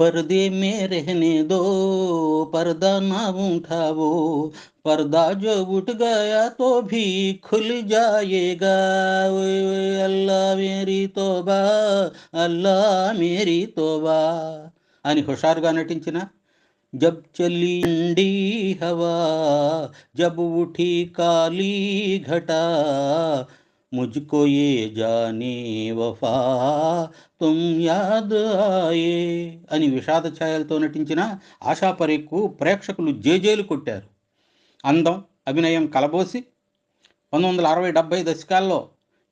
पर्दे में रहने दो पर्दा ना उठाओ पर्दा जो उठ गया तो भी खुल जाएगा ओए ओए अल्लाह मेरी తోబా అల్లా మేరీ తోబా అని హుషారుగా నటించిన जब चली ठंडी हवा जब उठी काली घटा मुझको ये जाने वफा తుమ్ యాద్ ఆయే అని విషాద ఛాయలతో నటించిన ఆశా పరేఖ్కు ప్రేక్షకులు జేజేలు కొట్టారు అందం అభినయం కలబోసి పంతొమ్మిది వందల అరవై డెబ్బై దశకాల్లో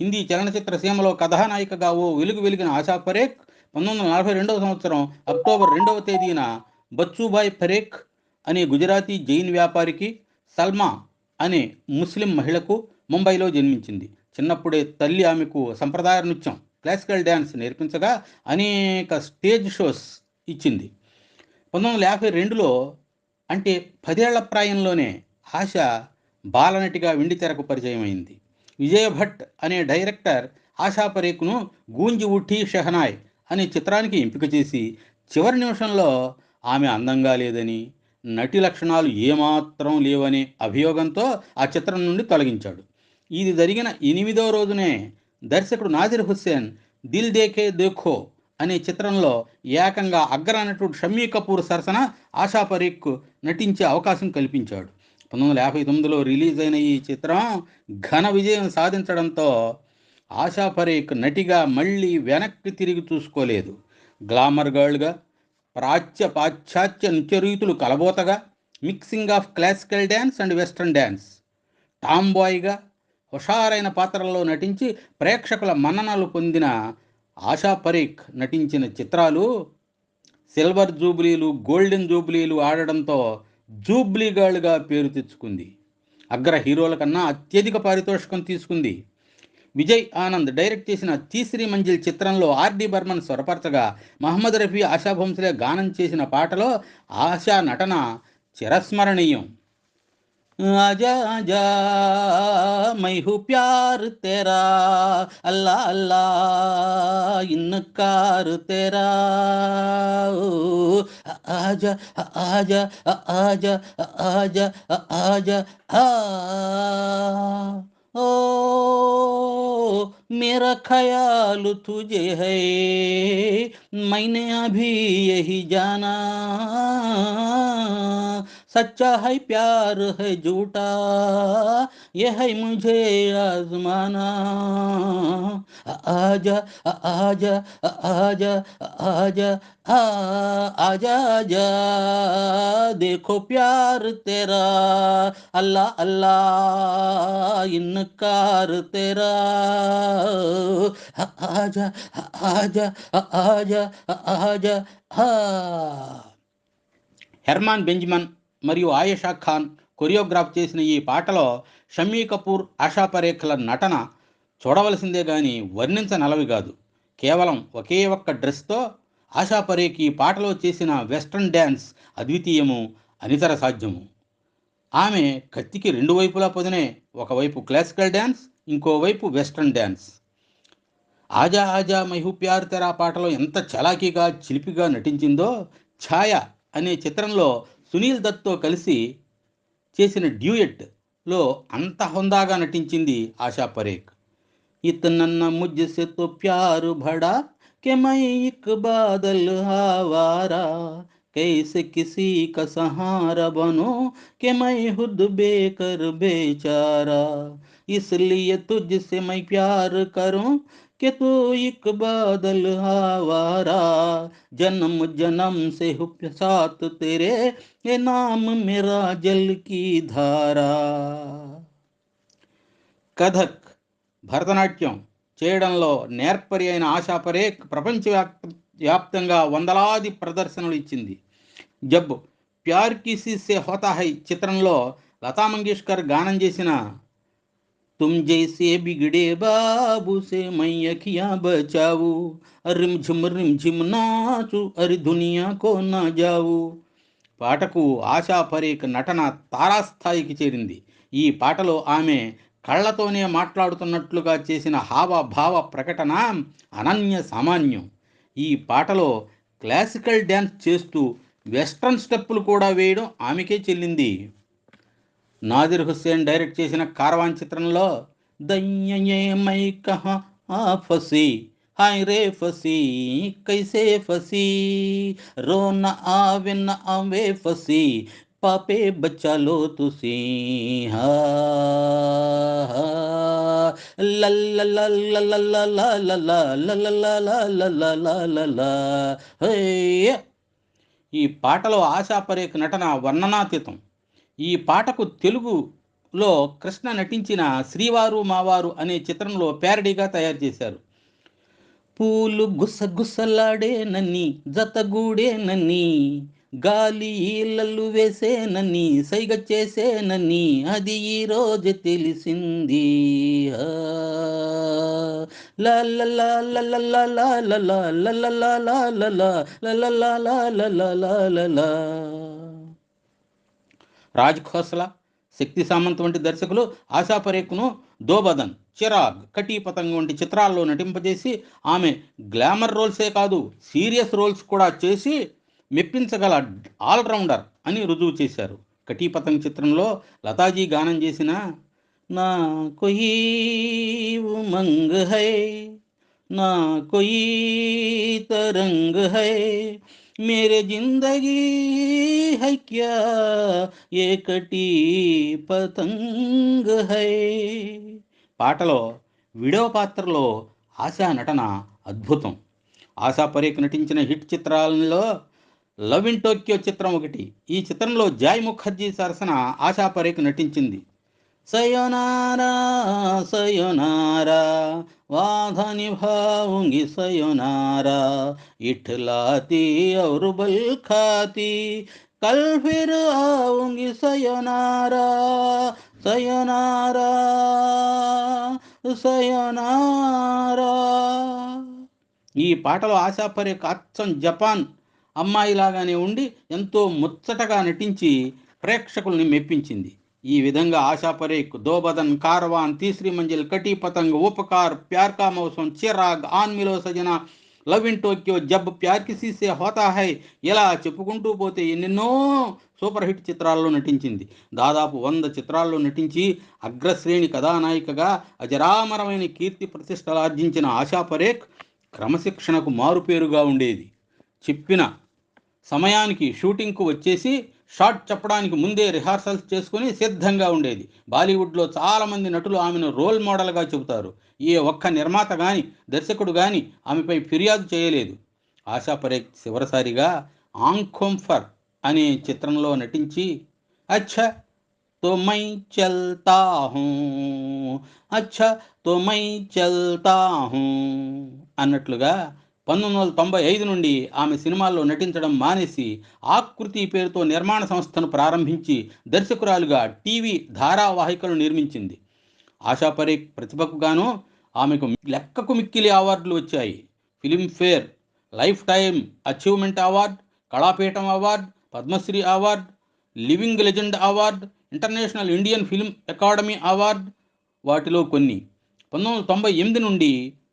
హిందీ చలనచిత్ర సీమలో కథానాయికగా ఓ వెలుగు వెలిగిన ఆశా పరేఖ్ పంతొమ్మిది వందల నలభై రెండవ సంవత్సరం అక్టోబర్ రెండవ తేదీన బచ్చుభాయ్ పరేఖ్ అనే గుజరాతీ జైన్ వ్యాపారికి సల్మా అనే ముస్లిం మహిళకు ముంబైలో జన్మించింది చిన్నప్పుడే తల్లి ఆమెకు సంప్రదాయ నృత్యం క్లాసికల్ డ్యాన్స్ నేర్పించగా అనేక స్టేజ్ షోస్ ఇచ్చింది. పంతొమ్మిది వందల యాభై రెండులో అంటే పదేళ్ళ ప్రాయంలోనే ఆశ బాలనటిగా వెండితెరకు పరిచయం అయింది విజయ భట్ అనే డైరెక్టర్ ఆశా పరేఖ్ను గూంజి ఉఠి షెహనాయ్ అనే చిత్రానికి ఎంపిక చేసి చివరి నిమిషంలో ఆమె అందంగా లేదని నటి లక్షణాలు ఏమాత్రం లేవనే అభియోగంతో ఆ చిత్రం నుండి తొలగించాడు. ఇది జరిగిన ఎనిమిదో రోజునే దర్శకుడు నాజిర్ హుస్సేన్ దిల్ దేఖే దేఖో అనే చిత్రంలో ఏకంగా అగ్రనటుడు షమ్మీ కపూర్ సరసన ఆశా పరీక్ నటించే అవకాశం కల్పించాడు. పంతొమ్మిది వందల యాభై తొమ్మిదిలో రిలీజ్ అయిన ఈ చిత్రం ఘన విజయం సాధించడంతో ఆశా పరీక్ నటిగా మళ్ళీ వెనక్కి తిరిగి చూసుకోలేదు. గ్లామర్ గర్ల్గా ప్రాచ్య పాశ్చాత్య నృత్య రీతులు కలబోతగా mixing of classical dance and western dance tom బాయ్గా హుషారైన పాత్రల్లో నటించి ప్రేక్షకుల మన్ననలు పొందిన ఆశా పరీఖ్ నటించిన చిత్రాలు సిల్వర్ జూబ్లీలు గోల్డెన్ జూబ్లీలు ఆడడంతో జూబ్లీ గర్ల్గా పేరు తెచ్చుకుంది. అగ్ర హీరోల కన్నా అత్యధిక పారితోషికం తీసుకుంది. విజయ్ ఆనంద్ డైరెక్ట్ చేసిన తీసరి మంజిల్ చిత్రంలో ఆర్డి బర్మన్ స్వరపరచగా మహమ్మద్ రఫీ ఆశా భోంస్లే గానం చేసిన పాటలో ఆశా నటన చిరస్మరణీయం. आजा आजा मैं हूँ प्यार तेरा। अल्लाह अल्लाह, इनकार तेरा। आजा आजा आजा आजा आजा, आ। ओ, मेरा ख्याल तुझे है। मैंने अभी यही जाना। सच्चा है प्यार है झूठा ये है मुझे आजमाना। आजा आजा आजा आजा आजा आजा देखो प्यार तेरा, अल्लाह अल्लाह, इनकार तेरा। आजा आजा आजा आजा हा हेरमान, बेंजमन మరియు ఆయేషా ఖాన్ కొరియోగ్రాఫ్ చేసిన ఈ పాటలో షమ్మీ కపూర్ ఆశా పరేఖ్ల నటన చూడవలసిందే కానీ వర్ణించనలవి కాదు. కేవలం ఒకే ఒక్క డ్రెస్తో ఆశా పరేఖ్ ఈ పాటలో చేసిన వెస్ట్రన్ డ్యాన్స్ అద్వితీయము అనితర సాధ్యము. ఆమె కత్తికి రెండు వైపులా పొదినే ఒకవైపు క్లాసికల్ డ్యాన్స్ ఇంకోవైపు వెస్ట్రన్ డ్యాన్స్. ఆజా ఆజా మహు ప్యార్ తెరా పాటలో ఎంత చలాకీగా చిలిపిగా నటించిందో ఛాయ అనే చిత్రంలో సునీల్ దత్తో కలిసి చేసిన డ్యూయెట్లో అంత హుందాగా నటించింది ఆశా పరేఖ్ ఇతనన్న ముజ్జసే తో ప్యారు భడా के मैं एक बादल आवारा कैसे किसी का सहारा बनो कि मैं खुद बेकर बेचारा इसलिए तुझसे मैं प्यार करूं कि तू एक बादल आवारा जन्म जन्म से हूँ साथ तेरे ये नाम मेरा जल की धारा కథక్ భరతనాట్యం చేయడంలో నేర్పరి అయిన ఆశా పరేఖ్ ప్రపంచవ్యాప్త వ్యాప్తంగా వందలాది ప్రదర్శనలు ఇచ్చింది జబ్ ప్యార్ కిసి సే హోతా హై చిత్రంలో లతా మంగేష్కర్ గానం చేసిన तुम जैसे बिगड़े बाबू से मैं अखियां बचाऊ रिम झिम रिम झिम नाचू अरे दुनिया को ना जाऊ పాటకు ఆశా పరేఖ్ నటన తారాస్థాయికి చేరింది ఈ పాటలో ఆమె కళ్ళతోనే మాట్లాడుతున్నట్లుగా చేసిన హావభావ ప్రకటన అనన్య సామాన్యం ఈ పాటలో క్లాసికల్ డ్యాన్స్ చేస్తూ వెస్ట్రన్ స్టెప్పులు కూడా వేయడం ఆమెకే చెల్లింది నాదిర్ హుస్సేన్ డైరెక్ట్ చేసిన కారవాన్ చిత్రంలో దయ్యే మై కహ ఫసీ హాయ్ రే ఫసీ కైసే ఫసీ రోన ఆవె న ఆవే ఫసీ పాపే బచ్చాలో తుసీ హా ఈ పాటలో ఆశాపరేక్ నటన వర్ణనాతీతం ఈ పాటకు తెలుగులో కృష్ణ నటించిన శ్రీవారు మావారు అనే చిత్రంలో ప్యారడీగా తయారు చేశారు పూలు గుసగుసలాడేనని జతగూడేనని గాలి ఈలలు వేసేనని సైగ చేసేనని అది ఈ రోజు తెలిసింది లా రాజ్ ఖోస్లా శక్తి సామంత్ వంటి దర్శకులు ఆశా పరేఖ్ను దోబదన్ చిరాగ్ కటీ పతంగ వంటి చిత్రాల్లో నటింపజేసి ఆమె గ్లామర్ రోల్సే కాదు సీరియస్ రోల్స్ కూడా చేసి మెప్పించగల ఆల్రౌండర్ అని రుజువు చేశారు. కటీ పతంగ్ చిత్రంలో లతాజీ గానం చేసిన నా కొయి ఉమంగ్ హై నా కొయి తరంగ్ హై मेरे जिंदगी है क्या ये కటి పతంగ్ హై పాటలో విడో పాత్రలో ఆశా నటన అద్భుతం ఆశా పరేఖ్ నటించిన హిట్ చిత్రాలలో లవ్ ఇన్ టోక్యో చిత్రం ఒకటి ఈ చిత్రంలో జాయ్ ముఖర్జీ సరసన ఆశా పరేఖ్ నటించింది సయోనారా సయోనారా ವಾಧನಿ ಭಾವುಂಗಿ ಸಯೋನಾರ ಇಟ್ಲಾತಿ ಅವರು ಬಲ್ ಖಾತಿ ಕಲ್ సయనారా ಆವುಂಗಿ ఈ పాటలో ఆశాపరి అచ్చం జపాన్ అమ్మాయిలాగానే ఉండి ఎంతో ముచ్చటగా నటించి ప్రేక్షకుల్ని మెప్పించింది. ఈ విధంగా ASHA దోబదన్ Karwan Teesri Manzil కటీ Patang Upkar Pyar Ka Mausam Chirag Aan Milo Sajna love in Tokyo Jab ప్యార్కి సీసే హోతా హై. ఇలా చెప్పుకుంటూ పోతే ఎన్నెన్నో సూపర్ హిట్ చిత్రాల్లో నటించింది. దాదాపు వంద చిత్రాల్లో నటించి అగ్రశ్రేణి కథానాయికగా అజరామరమైన కీర్తి ప్రతిష్టలు ఆర్జించిన ఆశా పరేఖ్ క్రమశిక్షణకు మారుపేరుగా ఉండేది. చెప్పిన సమయానికి షూటింగ్కు వచ్చేసి షాట్ చెప్పడానికి ముందే రిహార్సల్స్ చేసుకుని సిద్ధంగా ఉండేది బాలీవుడ్లో చాలామంది నటులు ఆమెను రోల్ మోడల్గా చెబుతారు ఏ ఒక్క నిర్మాత కానీ దర్శకుడు కానీ ఆమెపై ఫిర్యాదు చేయలేదు ఆశా పరేఖ్ చివరిసారిగా ఆంఖోంఫర్ అనే చిత్రంలో నటించి అచ్చా तो मैं चलता हूँ అచ్చా तो मैं చల్తా హూ అన్నట్లుగా పంతొమ్మిది వందల తొంభై ఐదు నుండి ఆమె సినిమాల్లో నటించడం మానేసి ఆకృతి పేరుతో నిర్మాణ సంస్థను ప్రారంభించి దర్శకురాలుగా టీవీ ధారావాహికలు నిర్మించింది. ఆశా పరేఖ్ ప్రతిభకు గాను ఆమెకు లెక్కకు మిక్కిలి అవార్డులు వచ్చాయి. Filmfare life time achievement award Kalapeetham award Padmashri award living legend award international Indian film academy award వాటిలో కొన్ని. పంతొమ్మిది వందల తొంభై ఎనిమిది నుండి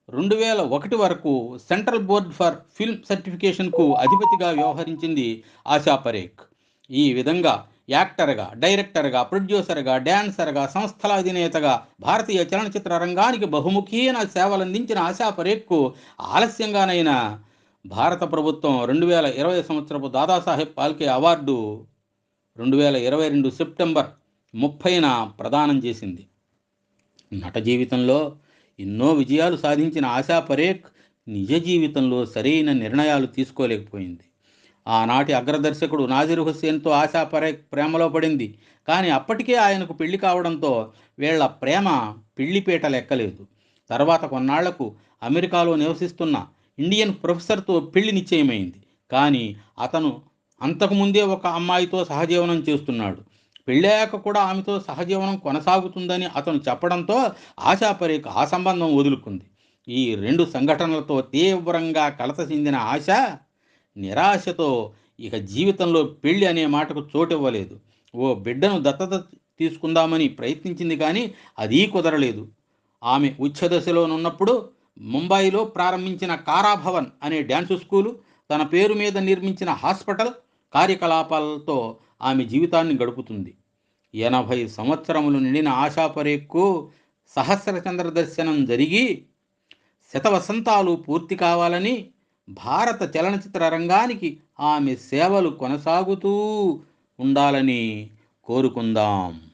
రెండు వేల ఒకటి వరకు సెంట్రల్ బోర్డ్ ఫర్ ఫిల్మ్ సర్టిఫికేషన్కు అధిపతిగా వ్యవహరించింది ఆశా పరేఖ్. ఈ విధంగా యాక్టర్గా డైరెక్టర్గా ప్రొడ్యూసర్గా డ్యాన్సర్గా సంస్థల అధినేతగా భారతీయ చలనచిత్ర రంగానికి బహుముఖీన సేవలందించిన ఆశా పరేఖ్కు ఆలస్యంగానైనా భారత ప్రభుత్వం రెండు వేల ఇరవై సంవత్సరపు దాదాసాహెబ్ పాల్కే అవార్డు రెండు వేల ఇరవై రెండు సెప్టెంబర్ ముప్పైన ప్రదానం చేసింది. నట జీవితంలో ఎన్నో విజయాలు సాధించిన ఆశా పరేఖ్ నిజ జీవితంలో సరైన నిర్ణయాలు తీసుకోలేకపోయింది. ఆనాటి అగ్రదర్శకుడు నాజిర్ హుస్సేన్తో ఆశా పరేఖ్ ప్రేమలో పడింది. కానీ అప్పటికే ఆయనకు పెళ్ళి కావడంతో వీళ్ళ ప్రేమ పెళ్ళిపీట లెక్కలేదు. తర్వాత కొన్నాళ్ళకు అమెరికాలో నివసిస్తున్న ఇండియన్ ప్రొఫెసర్తో పెళ్ళి నిశ్చయమైంది. కానీ అతను అంతకుముందే ఒక అమ్మాయితో సహజీవనం చేస్తున్నాడు. పెళ్ళాక కూడా ఆమెతో సహజీవనం కొనసాగుతుందని అతను చెప్పడంతో ఆశా ఆ సంబంధం వదులుకుంది. ఈ రెండు సంఘటనలతో తీవ్రంగా కలత చెందిన ఆశ నిరాశతో ఇక జీవితంలో పెళ్ళి అనే మాటకు చోటివ్వలేదు. ఓ బిడ్డను దత్తత తీసుకుందామని ప్రయత్నించింది కానీ అదీ కుదరలేదు. ఆమె ఉచ్చదశలోనున్నప్పుడు ముంబైలో ప్రారంభించిన కారాభవన్ అనే డ్యాన్సు స్కూలు తన పేరు మీద నిర్మించిన హాస్పిటల్ కార్యకలాపాలతో ఆమె జీవితాన్ని గడుపుతుంది. ఎనభై సంవత్సరములు నిండిన ఆశాపరేక్కు సహస్రచంద్ర దర్శనం జరిగి శతవసంతాలు పూర్తి కావాలని భారత చలనచిత్ర రంగానికి ఆమె సేవలు కొనసాగుతూ ఉండాలని కోరుకుందాం.